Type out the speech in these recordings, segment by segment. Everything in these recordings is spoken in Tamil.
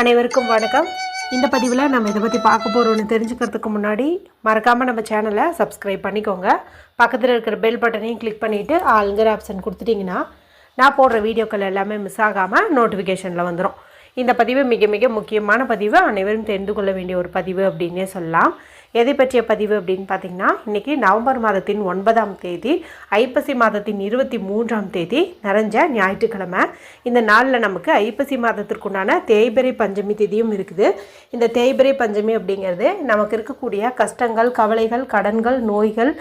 அனைவருக்கும் வணக்கம். இந்த பதிவில் நம்ம இதை பற்றி பார்க்க போகிறோம்னு தெரிஞ்சுக்கிறதுக்கு முன்னாடி மறக்காமல் நம்ம சேனலை சப்ஸ்கிரைப் பண்ணிக்கோங்க. பக்கத்தில் இருக்கிற பெல் பட்டனையும் கிளிக் பண்ணிவிட்டு ஆளுங்கிற ஆப்ஷன் கொடுத்துட்டிங்கன்னா நான் போடுற வீடியோக்கள் எல்லாமே மிஸ் ஆகாமல் நோட்டிஃபிகேஷனில் வந்துடும் இந்த பதிவு மிக மிக முக்கியமான பதிவு. அனைவரும் தெரிந்து கொள்ள வேண்டிய ஒரு பதிவு அப்படின்னே சொல்லலாம். எதை பற்றிய பதிவு அப்படின்னு பார்த்தீங்கன்னா இன்றைக்கி நவம்பர் மாதத்தின் ஒன்பதாம் தேதி ஐப்பசி மாதத்தின் இருபத்தி மூன்றாம் தேதி நிறைஞ்ச ஞாயிற்றுக்கிழமை. இந்த நாளில் நமக்கு ஐப்பசி மாதத்திற்குண்டான தேய்பிரை பஞ்சமி திதியும் இருக்குது. இந்த தேய்பிரை பஞ்சமி அப்படிங்கிறது நமக்கு இருக்கக்கூடிய கஷ்டங்கள் கவலைகள் கடன்கள் நோய்கள்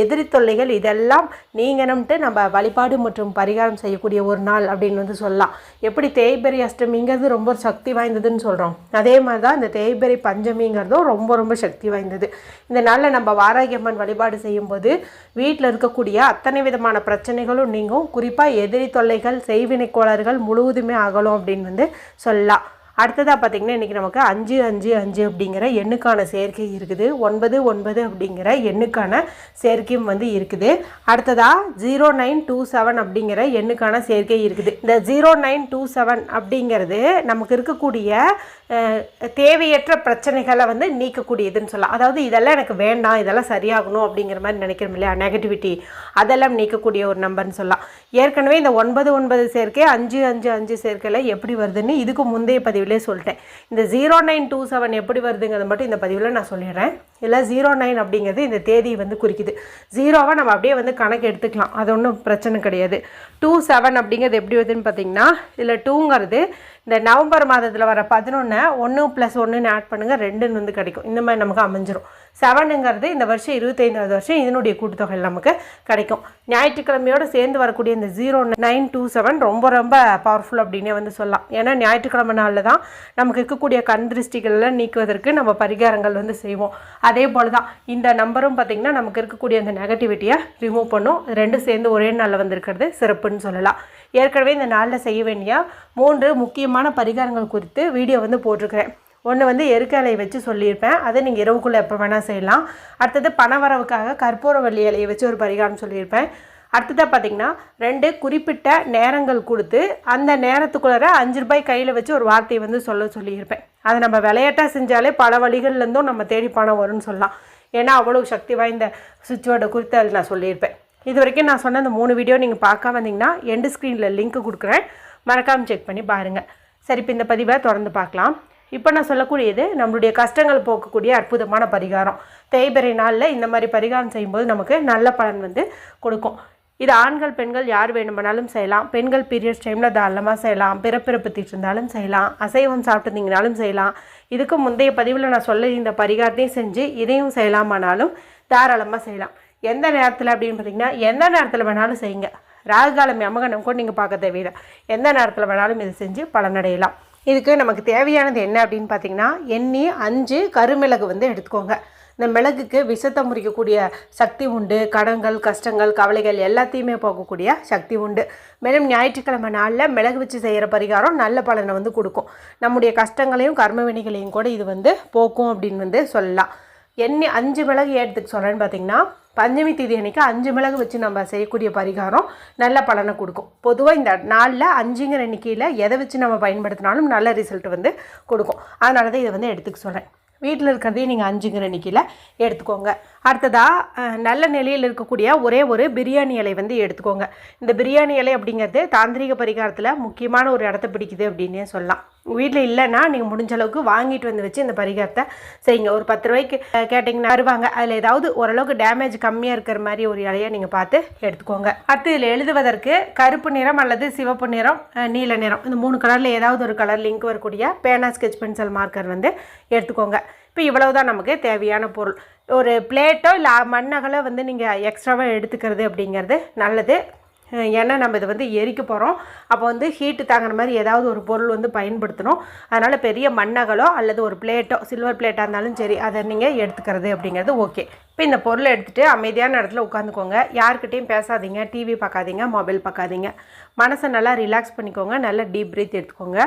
எதிரி தொல்லைகள் இதெல்லாம் நீங்கணும்ட்டு நம்ம வழிபாடு மற்றும் பரிகாரம் செய்யக்கூடிய ஒரு நாள் அப்படின்னு வந்து சொல்லலாம். எப்படி தேய்பெரி அஷ்டமிங்கிறது ரொம்ப சக்தி வாய்ந்ததுன்னு சொல்கிறோம் அதே மாதிரி தான் இந்த தேய்பெரி பஞ்சமிங்கிறதும் ரொம்ப ரொம்ப சக்தி வாய்ந்தது. இந்த நாளில் நம்ம வாராகியம்மன் வழிபாடு செய்யும்போது வீட்டில் இருக்கக்கூடிய அத்தனை விதமான பிரச்சனைகளும் நீங்கும். குறிப்பாக எதிரி தொல்லைகள் செய்வினை கோளாறுகள் முழுவதுமே அகலும் அப்படின்னு வந்து சொல்லலாம். அடுத்ததாக பார்த்திங்கன்னா இன்றைக்கி நமக்கு அஞ்சு அஞ்சு அஞ்சு அப்படிங்கிற எண்ணுக்கான சேர்க்கை இருக்குது. ஒன்பது ஒன்பது அப்படிங்கிற எண்ணுக்கான சேர்க்கையும் வந்து இருக்குது. அடுத்ததாக ஜீரோ நைன் டூ செவன் அப்படிங்கிற எண்ணுக்கான சேர்க்கை இருக்குது. இந்த ஜீரோ நைன் டூ செவன் அப்படிங்கிறது நமக்கு இருக்கக்கூடிய தேவையற்ற பிரச்சனைகளை வந்து நீக்கக்கூடியதுன்னு சொல்லலாம். அதாவது இதெல்லாம் எனக்கு வேண்டாம் இதெல்லாம் சரியாகணும் அப்படிங்கிற மாதிரி நினைக்கிறோம் இல்லையா? நெகட்டிவிட்டி அதெல்லாம் நீக்கக்கூடிய ஒரு நம்பர்னு சொல்லலாம். ஏற்கனவே இந்த ஒன்பது ஒன்பது சேர்க்கை அஞ்சு அஞ்சு அஞ்சு சேர்க்கையில் எப்படி வருதுன்னு இதுக்கு முந்தைய பதிவில் சொல்லிட்டேன். இந்த ஜீரோ நைன் டூ செவன் எப்படி வருதுங்கிறத மட்டும் இந்த பதிவில் நான் சொல்லிடுறேன். இல்லை ஜீரோ நைன் அப்படிங்கிறது இந்த தேதி வந்து குறிக்குது. ஜீரோவை நம்ம அப்படியே வந்து கணக்கு எடுத்துக்கலாம். அது ஒன்றும் பிரச்சனை கிடையாது. டூ செவன் அப்படிங்கிறது எப்படி வருதுன்னு பார்த்தீங்கன்னா இதில் டூங்கிறது இந்த நவம்பர் மாதத்தில் வர பதினொன்று ஒன்று ப்ளஸ் ஒன்றுன்னு ஆட் பண்ணுங்கள் ரெண்டுன்னு வந்து கிடைக்கும். இந்த மாதிரி நமக்கு அமைஞ்சிரும். செவனுங்கிறது இந்த வருஷம் இருபத்தைந்தாவது வருஷம் இதனுடைய கூட்டுத்தொகை நமக்கு கிடைக்கும். ஞாயிற்றுக்கிழமையோடு சேர்ந்து வரக்கூடிய இந்த ஜீரோ நைன் டூ செவன் ரொம்ப ரொம்ப பவர்ஃபுல் அப்படின்னே வந்து சொல்லலாம். ஏன்னா ஞாயிற்றுக்கிழமை நாளில் தான் நமக்கு இருக்கக்கூடிய கண் திருஷ்டிகளெல்லாம் நீக்குவதற்கு நம்ம பரிகாரங்கள் வந்து செய்வோம். அதே போல் தான் இந்த நம்பரும் பார்த்திங்கன்னா நமக்கு இருக்கக்கூடிய அந்த நெகட்டிவிட்டியை ரிமூவ் பண்ணும். ரெண்டும் சேர்ந்து ஒரே நாளில் வந்திருக்கிறது சிறப்புன்னு சொல்லலாம். ஏற்கனவே இந்த நாளில் செய்ய வேண்டிய மூன்று முக்கியமான பரிகாரங்கள் குறித்து வீடியோ வந்து போட்டிருக்கிறேன். ஒன்று வந்து எருக்கலை வச்சு சொல்லியிருப்பேன். அதை நீங்கள் இரவுக்குள்ளே எப்போ வேணால் செய்யலாம். அடுத்தது பணவரவுக்காக கற்பூரவள்ளி இலையை வச்சு ஒரு பரிகாரம் சொல்லியிருப்பேன். அடுத்ததாக பார்த்தீங்கன்னா ரெண்டு குறிப்பிட்ட நேரங்கள் கொடுத்து அந்த நேரத்துக்குள்ளார அஞ்சு ரூபாய் கையில் வச்சு ஒரு வார்த்தையை வந்து சொல்ல சொல்லியிருப்பேன். அதை நம்ம விளையாட்டாக செஞ்சாலே பல வழிகள்லேருந்தும் நம்ம தேடி பணம் வரும்னு சொல்லலாம். ஏன்னா அவ்வளோ சக்தி வாய்ந்த சுவிட்ச் குறித்து அதில் நான் சொல்லியிருப்பேன். இது வரைக்கும் நான் சொன்ன அந்த மூணு வீடியோ நீங்கள் பார்க்க வந்தீங்கன்னா எண்டு ஸ்க்ரீனில் லிங்க் கொடுக்குறேன். மறக்காமல் செக் பண்ணி பாருங்கள் சரி இப்போ இந்த பதிவை தொடர்ந்து பார்க்கலாம். இப்போ நான் சொல்லக்கூடியது நம்மளுடைய கஷ்டங்கள் போக்கக்கூடிய அற்புதமான பரிகாரம். தேய்பிறை நாளில் இந்த மாதிரி பரிகாரம் செய்யும்போது நமக்கு நல்ல பலன் வந்து கொடுக்கும். இது ஆண்கள் பெண்கள் யார் வேணுமானாலும் செய்யலாம். பெண்கள் பீரியட்ஸ் டைமில் தாராளமாக செய்யலாம். பிறப்பிறப்பு தீட்டிருந்தாலும் செய்யலாம். அசைவம் சாப்பிட்டுருந்தீங்கனாலும் செய்யலாம். இதுக்கு முந்தைய பதிவில் நான் சொல்ல இந்த பரிகாரத்தையும் செஞ்சு இதையும் செய்யலாமானாலும் தாராளமாக செய்யலாம். எந்த நேரத்தில் அப்படின்னு பார்த்தீங்கன்னா எந்த நேரத்தில் வேணாலும் செய்யுங்க. ராகுகாலம் யமகனம் கூட நீங்கள் பார்க்க தேவையில்லை. எந்த நேரத்தில் வேணாலும் இதை செஞ்சு பலனடையலாம். இதுக்கு நமக்கு தேவையானது என்ன அப்படின்னு பார்த்தீங்கன்னா எண்ணி அஞ்சு கருமிளகு வந்து எடுத்துக்கோங்க. இந்த மிளகுக்கு விஷத்தை முறிக்கக்கூடிய சக்தி உண்டு. கடன்கள் கஷ்டங்கள் கவலைகள் எல்லாத்தையுமே போகக்கூடிய சக்தி உண்டு. மேலும் ஞாயிற்றுக்கிழமை நாளில் மிளகு வச்சு செய்கிற பரிகாரம் நல்ல பலனை வந்து கொடுக்கும். நம்முடைய கஷ்டங்களையும் கர்மவினைகளையும் கூட இது வந்து போக்கும் அப்படின்னு வந்து சொல்லலாம். என்ன அஞ்சு மிளகு ஏற்றுக்கு சொல்கிறேன்னு பார்த்தீங்கன்னா பஞ்சமி தேதி அன்றைக்கி அஞ்சு மிளகு வச்சு நம்ம செய்யக்கூடிய பரிகாரம் நல்ல பலனை கொடுக்கும். பொதுவாக இந்த நாளில் அஞ்சுங்கிற எண்ணிக்கையில் எதை வச்சு நம்ம பயன்படுத்தினாலும் நல்ல ரிசல்ட் வந்து கொடுக்கும். அதனால தான் இதை வந்து எடுத்துக்க சொல்கிறேன் வீட்டில் இருக்கிறதையும் நீங்கள் அஞ்சுங்கிற எண்ணிக்கையில் எடுத்துக்கோங்க. அடுத்ததாக நல்ல நிலையில் இருக்கக்கூடிய ஒரே ஒரு பிரியாணி இலை வந்து எடுத்துக்கோங்க. இந்த பிரியாணி இலை அப்படிங்கிறது தாந்திரிக பரிகாரத்தில் முக்கியமான ஒரு இடத்த பிடிக்குது அப்படின்னே சொல்லலாம். வீட்டில் இல்லைன்னா நீங்கள் முடிஞ்ச அளவுக்கு வாங்கிட்டு வந்து வச்சு இந்த பரிகாரத்தை செய்யுங்க. ஒரு பத்து ரூபாய்க்கு கேட்டிங்கன்னா வருவாங்க அதில் ஏதாவது ஓரளவுக்கு டேமேஜ் கம்மியாக இருக்கிற மாதிரி ஒரு இலையை நீங்கள் பார்த்து எடுத்துக்கோங்க. அடுத்து இதில் எழுதுவதற்கு கருப்பு நிறம் அல்லது சிவப்பு நிறம் நீல நிறம். இந்த மூணு கலரில் ஏதாவது ஒரு கலர் லிங்க் வரக்கூடிய பேனா ஸ்கெச் பென்சில் மார்க்கர் வந்து எடுத்துக்கோங்க. இப்போ இவ்வளவு தான் நமக்கு தேவையான பொருள். ஒரு பிளேட்டோ இல்லை மண்ணகலோ வந்து நீங்கள் எக்ஸ்ட்ராவாக எடுத்துக்கிறது அப்படிங்கிறது நல்லது. ஏன்னா நம்ம இதை வந்து எரிக்க போகிறோம் அப்போ வந்து ஹீட்டு தாங்குற மாதிரி ஏதாவது ஒரு பொருள் வந்து பயன்படுத்தணும். அதனால் பெரிய மண்ணகலோ அல்லது ஒரு பிளேட்டோ சில்வர் பிளேட்டாக இருந்தாலும் சரி அதை நீங்கள் எடுத்துக்கிறது அப்படிங்கிறது ஓகே இப்போ இந்த பொருளை எடுத்துகிட்டு அமைதியான இடத்துல உட்காந்துக்கோங்க. யார்கிட்டையும் பேசாதீங்க. டிவி பார்க்காதீங்க. மொபைல் பார்க்காதீங்க. மனசை நல்லா ரிலாக்ஸ் பண்ணிக்கோங்க. நல்லா டீப் பிரீத் எடுத்துக்கோங்க.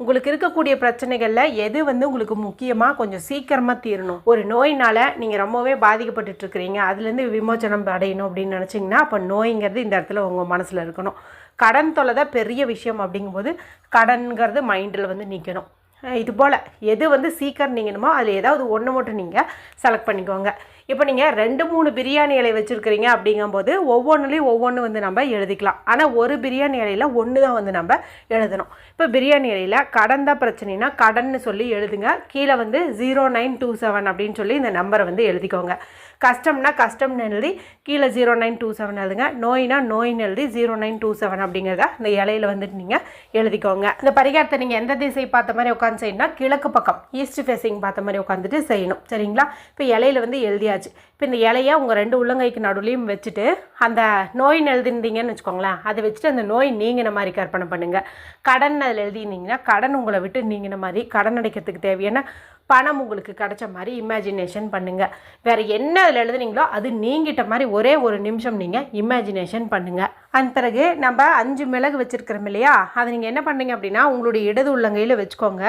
உங்களுக்கு இருக்கக்கூடிய பிரச்சனைகளில் எது வந்து உங்களுக்கு முக்கியமாக கொஞ்சம் சீக்கிரமாக தீரணும். ஒரு நோயினால் நீங்கள் ரொம்பவே பாதிக்கப்பட்டுட்ருக்கிறீங்க அதுலேருந்து விமோச்சனம் அடையணும் அப்படின்னு நினச்சிங்கன்னா அப்போ நோய்ங்கிறது இந்த இடத்துல உங்கள் மனசில் இருக்கணும். கடன் தொலை தான் பெரிய விஷயம் அப்படிங்கும்போது கடன்கிறது மைண்டில் வந்து நிற்கணும் இது போல் எது வந்து சீக்கிரம் நீங்கணுமோ அதில் ஏதாவது ஒன்று மட்டும் நீங்கள் செலக்ட் பண்ணிக்கோங்க. இப்போ நீங்கள் ரெண்டு மூணு பிரியாணி இலை வச்சுருக்கிறீங்க அப்படிங்கும்போது ஒவ்வொன்றுலேயும் ஒவ்வொன்று வந்து நம்ம எழுதிக்கலாம். ஆனால் ஒரு பிரியாணி இலையில் ஒன்று தான் வந்து நம்ம எழுதணும். இப்போ பிரியாணி இலையில் கடன் தான் பிரச்சனைனா கடன்னு சொல்லி எழுதுங்க. கீழே வந்து ஜீரோ நைன் டூ செவன் அப்படின்னு சொல்லி இந்த நம்பரை வந்து எழுதிக்கோங்க. கஷ்டம்னா கஷ்டம்னு எழுதி கீழே ஜீரோ நைன் டூ செவன் எழுதுங்க. நோய்னா நோயின்னு எழுதி ஜீரோ நைன் டூ செவன் அப்படிங்கிறத இந்த இலையில வந்துட்டு நீங்கள் எழுதிக்கோங்க. இந்த பரிகாரத்தை நீங்கள் எந்த திசை பார்த்த மாதிரி உட்காந்து செய்யணும்னா கிழக்கு பக்கம் ஈஸ்ட் ஃபேஸிங் பார்த்த மாதிரி உட்காந்துட்டு செய்யணும். சரிங்களா? இப்போ இலையில வந்து எழுதியாச்சு. இப்போ இந்த இலையை உங்கள் ரெண்டு உள்ளங்கைக்கு நடுவுலையும் வச்சுட்டு அந்த நோயின்னு எழுதிருந்தீங்கன்னு வச்சுக்கோங்களேன் அதை வச்சுட்டு அந்த நோய் நீங்கின மாதிரி கற்பனை பண்ணுங்கள் கடன் அதில் எழுதியிருந்தீங்கன்னா கடன் உங்களை விட்டு நீங்கின மாதிரி கடன் அடைக்கிறதுக்கு தேவையான பணம் உங்களுக்கு கிடைச்ச மாதிரி இமேஜினேஷன் பண்ணுங்கள் வேறு என்ன அதில் எழுதுனீங்களோ அது நீங்கிட்ட மாதிரி ஒரே ஒரு நிமிஷம் நீங்கள் இமேஜினேஷன் பண்ணுங்கள் அதன் பிறகு நம்ம அஞ்சு மிளகு வச்சுருக்கிறோம் இல்லையா? அதை நீங்கள் என்ன பண்ணீங்க அப்படின்னா உங்களுடைய இடது உள்ளங்கையில் வச்சுக்கோங்க.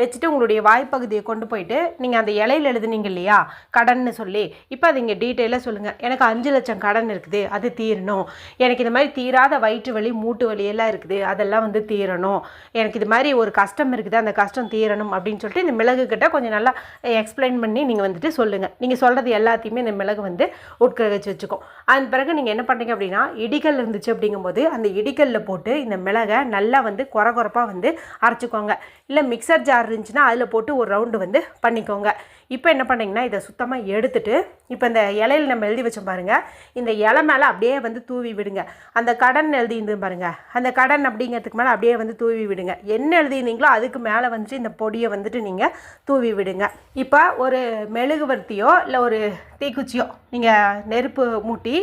வச்சுட்டு உங்களுடைய வாய்ப்பகுதியை கொண்டு போயிட்டு நீங்கள் அந்த இலையில எழுதுனீங்க இல்லையா? கடன்னு சொல்லி இப்போ அது இங்கே டீட்டெயிலாக சொல்லுங்கள் எனக்கு அஞ்சு லட்சம் கடன் இருக்குது அது தீரணும். எனக்கு இந்த மாதிரி தீராத வயிற்று வலி மூட்டு வலி எல்லாம் இருக்குது அதெல்லாம் வந்து தீரணும். எனக்கு இது மாதிரி ஒரு கஷ்டம் இருக்குது அந்த கஷ்டம் தீரணும் அப்படின்னு சொல்லிட்டு இந்த மிளகு கிட்ட கொஞ்சம் நல்லா எக்ஸ்பிளைன் பண்ணி நீங்கள் வந்துட்டு சொல்லுங்கள் நீங்கள் சொல்கிறது எல்லாத்தையுமே இந்த மிளகு வந்து உட்கிரகிச்சு வச்சுக்கும். அதன் பிறகு நீங்கள் என்ன பண்ணுறீங்க அப்படின்னா இடிக்கல் இருந்துச்சு அப்படிங்கும்போது அந்த இடிக்கல்லில் போட்டு இந்த மிளகை நல்லா வந்து குறை குறப்பாக வந்து அரைச்சிக்கோங்க. இல்லை மிக்சர் ஜார் இருந்துச்சுன்னா அதில் போட்டு ஒரு ரவுண்டு வந்து பண்ணிக்கோங்க. இப்போ என்ன பண்ணீங்கன்னா இதை சுத்தமாக எடுத்துட்டு இப்போ இந்த இலையில நம்ம எழுதி வச்சோம் பாருங்கள் இந்த இலை மேலே அப்படியே வந்து தூவி விடுங்க. அந்த கடன் எழுதியிருந்து பாருங்கள் அந்த கடன் அப்படிங்கிறதுக்கு மேலே அப்படியே வந்து தூவி விடுங்க. என்ன எழுதியிருந்தீங்களோ அதுக்கு மேலே வந்துட்டு இந்த பொடியை வந்துட்டு நீங்கள் தூவி விடுங்க. இப்போ ஒரு மெழுகுவர்த்தியோ இல்லை ஒரு தீக்குச்சியோ நீங்கள் நெருப்பு மூட்டி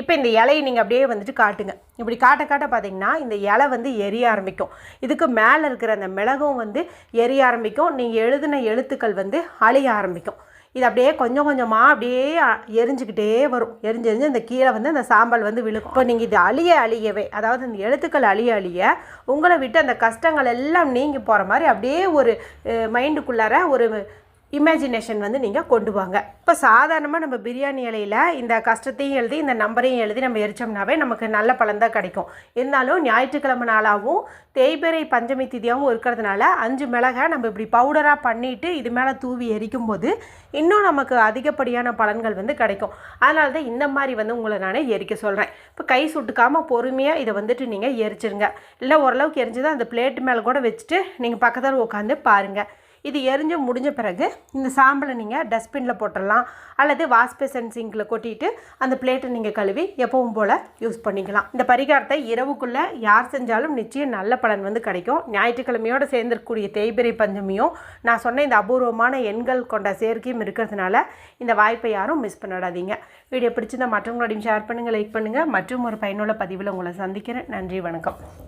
இப்போ இந்த இலையை நீங்கள் அப்படியே வந்துட்டு காட்டுங்க. இப்படி காட்ட காட்ட பார்த்தீங்கன்னா இந்த இலை வந்து எரிய ஆரம்பிக்கும். இதுக்கு மேலே இருக்கிற அந்த மிளகும் வந்து எரிய ஆரம்பிக்கும். நீங்கள் எழுதின எழுத்துக்கள் வந்து அழிய ஆரம்பிக்கும். இது அப்படியே கொஞ்சம் கொஞ்சமாக அப்படியே எரிஞ்சுக்கிட்டே வரும். எரிஞ்சு எரிஞ்சு அந்த கீழே வந்து அந்த சாம்பல் வந்து விழுக்கும் இப்போ நீங்கள் இது அழிய அழியவே அதாவது இந்த எழுத்துக்கள் அழிய அழிய உங்களை விட்டு அந்த கஷ்டங்கள் எல்லாம் நீங்கி போகிற மாதிரி அப்படியே ஒரு மைண்டுக்குள்ளார ஒரு இமேஜினேஷன் வந்து நீங்கள் கொண்டு வாங்க. இப்போ சாதாரணமாக நம்ம பிரியாணி இலையில் இந்த கஷ்டத்தையும் எழுதி இந்த நம்பரையும் எழுதி நம்ம எரிச்சோம்னாவே நமக்கு நல்ல பலன் தான் கிடைக்கும். இருந்தாலும் ஞாயிற்றுக்கிழமை நாளாகவும் தேய்பிறை பஞ்சமி திதியாகவும் இருக்கிறதுனால அஞ்சு மிளகை நம்ம இப்படி பவுடராக பண்ணிவிட்டு இது மேலே தூவி எரிக்கும் போது இன்னும் நமக்கு அதிகப்படியான பலன்கள் வந்து கிடைக்கும். அதனால தான் இந்த மாதிரி வந்து உங்களை நான் எரிக்க சொல்கிறேன் இப்போ கை சுட்டுக்காமல் பொறுமையாக இதை வந்துட்டு நீங்கள் எரிச்சிருங்க. இல்லை ஓரளவுக்கு எரிஞ்சதை அந்த பிளேட் மேலே கூட வச்சுட்டு நீங்கள் பக்கத்தில் உட்காந்து பாருங்கள் இது எரிஞ்சு முடிஞ்ச பிறகு இந்த சாம்பலை நீங்கள் டஸ்ட்பினில் போட்டுடலாம் அல்லது வாஷ் பேசன் சிங்கில் கொட்டிட்டு அந்த பிளேட்டை நீங்கள் கழுவி எப்பவும் போல் யூஸ் பண்ணிக்கலாம். இந்த பரிகாரத்தை இரவுக்குள்ளே யார் செஞ்சாலும் நிச்சயம் நல்ல பலன் வந்து கிடைக்கும். ஞாயிற்றுக்கிழமையோடு சேர்ந்திருக்கக்கூடிய தேய்பிரை பஞ்சமியும் நான் சொன்ன இந்த அபூர்வமான எண்கள் கொண்ட சேர்க்கையும் இருக்கிறதுனால இந்த வாய்ப்பை யாரும் மிஸ் பண்ணிடாதீங்க. வீடியோ பிடிச்சிருந்தா மற்றவங்களோடையும் ஷேர் பண்ணுங்கள் லைக் பண்ணுங்கள் மற்றும் ஒரு பயனுள்ள பதிவில் உங்களை சந்திக்கிறேன். நன்றி வணக்கம்.